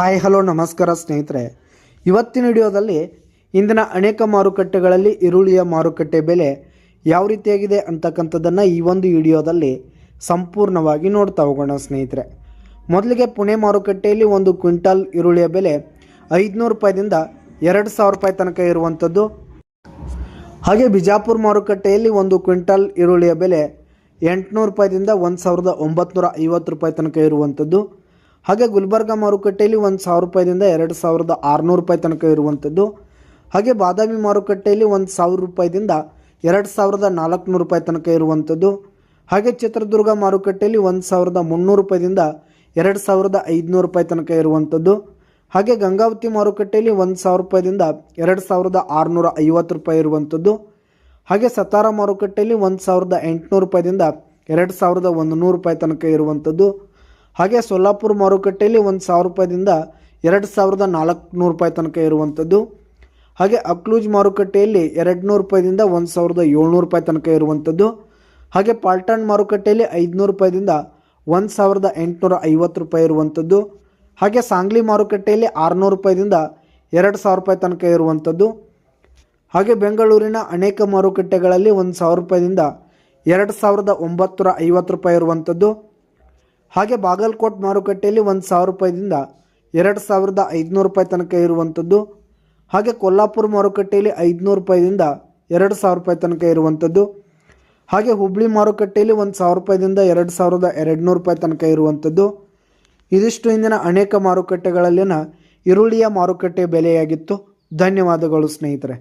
Hi, hello, ನಮಸ್ಕಾರ ಸ್ನೇಹಿತರೆ. ಇವತ್ತಿನ ವಿಡಿಯೋದಲ್ಲಿ ಇಂದಿನ ಅನೇಕ ಮಾರುಕಟ್ಟೆಗಳಲ್ಲಿ ಈರುಳ್ಳಿಯ ಮಾರುಕಟ್ಟೆ ಬೆಲೆ ಯಾವ ರೀತಿಯಾಗಿದೆ ಅಂತಕ್ಕಂಥದ್ದನ್ನು ಈ ಒಂದು ವಿಡಿಯೋದಲ್ಲಿ ಸಂಪೂರ್ಣವಾಗಿ ನೋಡ್ತಾ ಹೋಗೋಣ ಸ್ನೇಹಿತರೆ. ಮೊದಲಿಗೆ ಪುಣೆ ಮಾರುಕಟ್ಟೆಯಲ್ಲಿ ಒಂದು ಕ್ವಿಂಟಾಲ್ ಈರುಳ್ಳಿಯ ಬೆಲೆ ಐದುನೂರು ರೂಪಾಯಿದಿಂದ ಎರಡು ಸಾವಿರ ರೂಪಾಯಿ ತನಕ ಇರುವಂಥದ್ದು. ಹಾಗೆ ಬಿಜಾಪುರ ಮಾರುಕಟ್ಟೆಯಲ್ಲಿ ಒಂದು ಕ್ವಿಂಟಾಲ್ ಈರುಳ್ಳಿಯ ಬೆಲೆ ಎಂಟುನೂರು ರೂಪಾಯಿದಿಂದ ಒಂದು ಸಾವಿರದ ಒಂಬತ್ತು ಐವತ್ತು ರೂಪಾಯಿ ತನಕ ಇರುವಂಥದ್ದು. ಹಾಗೆ ಗುಲ್ಬರ್ಗ ಮಾರುಕಟ್ಟೆಯಲ್ಲಿ ಒಂದು ಸಾವಿರ ರೂಪಾಯಿದಿಂದ ಎರಡು ಸಾವಿರದ ಆರುನೂರು ರೂಪಾಯಿ ತನಕ ಇರುವಂಥದ್ದು ಹಾಗೆ ಬಾದಾಮಿ ಮಾರುಕಟ್ಟೆಯಲ್ಲಿ ಒಂದು ಸಾವಿರ ರೂಪಾಯಿದಿಂದ ಎರಡು ಸಾವಿರದ ನಾಲ್ಕುನೂರು ರೂಪಾಯಿ ತನಕ ಇರುವಂಥದ್ದು ಹಾಗೆ ಚಿತ್ರದುರ್ಗ ಮಾರುಕಟ್ಟೆಯಲ್ಲಿ ಒಂದು ಸಾವಿರದ ಮುನ್ನೂರು ರೂಪಾಯಿದಿಂದ ಎರಡು ಸಾವಿರದ ಐದುನೂರು ರೂಪಾಯಿ ತನಕ ಇರುವಂಥದ್ದು ಹಾಗೆ ಗಂಗಾವತಿ ಮಾರುಕಟ್ಟೆಯಲ್ಲಿ ಒಂದು ಸಾವಿರ ರೂಪಾಯಿದಿಂದ ಎರಡು ಸಾವಿರದ ಆರುನೂರ ಐವತ್ತು ರೂಪಾಯಿ ಇರುವಂಥದ್ದು ಹಾಗೆ ಸತಾರ ಮಾರುಕಟ್ಟೆಯಲ್ಲಿ ಒಂದು ಸಾವಿರದ ಎಂಟುನೂರು ರೂಪಾಯಿದಿಂದ ಎರಡು ಸಾವಿರದ ಒಂದು ನೂರು ರೂಪಾಯಿ ತನಕ ಇರುವಂಥದ್ದು ಹಾಗೆ ಸೊಲ್ಲಾಪುರ ಮಾರುಕಟ್ಟೆಯಲ್ಲಿ ಒಂದು ಸಾವಿರ ರೂಪಾಯಿದಿಂದ ಎರಡು ಸಾವಿರದ ನಾಲ್ಕುನೂರು ರೂಪಾಯಿ ತನಕ ಇರುವಂಥದ್ದು ಹಾಗೆ ಅಕ್ಲೂಜ್ ಮಾರುಕಟ್ಟೆಯಲ್ಲಿ ಎರಡು ನೂರು ರೂಪಾಯಿದಿಂದ ಒಂದು ಸಾವಿರದ ಏಳ್ನೂರು ರೂಪಾಯಿ ತನಕ ಇರುವಂಥದ್ದು ಹಾಗೆ ಪಾಲ್ಟನ್ ಮಾರುಕಟ್ಟೆಯಲ್ಲಿ ಐದುನೂರು ರೂಪಾಯಿದಿಂದ ಒಂದು ಸಾವಿರದ ಎಂಟುನೂರ ಐವತ್ತು ರೂಪಾಯಿ ಇರುವಂಥದ್ದು ಹಾಗೆ ಸಾಂಗ್ಲಿ ಮಾರುಕಟ್ಟೆಯಲ್ಲಿ ಆರುನೂರು ರೂಪಾಯಿದಿಂದ ಎರಡು ಸಾವಿರ ರೂಪಾಯಿ ತನಕ ಇರುವಂಥದ್ದು ಹಾಗೆ ಬೆಂಗಳೂರಿನ ಅನೇಕ ಮಾರುಕಟ್ಟೆಗಳಲ್ಲಿ ಒಂದು ಸಾವಿರ ರೂಪಾಯಿದಿಂದ ಎರಡು ಸಾವಿರದ ಒಂಬತ್ತರ ಐವತ್ತು ರೂಪಾಯಿ ಇರುವಂಥದ್ದು ಹಾಗೆ ಬಾಗಲಕೋಟ್ ಮಾರುಕಟ್ಟೆಯಲ್ಲಿ ಒಂದು ಸಾವಿರ ರೂಪಾಯಿದಿಂದ ಎರಡು ಸಾವಿರದ ಐದುನೂರು ರೂಪಾಯಿ ತನಕ ಇರುವಂಥದ್ದು ಹಾಗೆ ಕೊಲ್ಲಾಪುರ ಮಾರುಕಟ್ಟೆಯಲ್ಲಿ ಐದುನೂರು ರೂಪಾಯಿದಿಂದ ಎರಡು ಸಾವಿರ ರೂಪಾಯಿ ತನಕ ಇರುವಂಥದ್ದು ಹಾಗೆ ಹುಬ್ಳಿ ಮಾರುಕಟ್ಟೆಯಲ್ಲಿ ಒಂದು ಸಾವಿರ ರೂಪಾಯಿದಿಂದ ಎರಡು ಸಾವಿರದ ಎರಡುನೂರು ರೂಪಾಯಿ ತನಕ ಇರುವಂಥದ್ದು ಇದಿಷ್ಟು ಇಂದಿನ ಅನೇಕ ಮಾರುಕಟ್ಟೆಗಳಲ್ಲಿನ ಈರುಳ್ಳಿಯ ಮಾರುಕಟ್ಟೆ ಬೆಲೆಯಾಗಿತ್ತು. ಧನ್ಯವಾದಗಳು ಸ್ನೇಹಿತರೆ.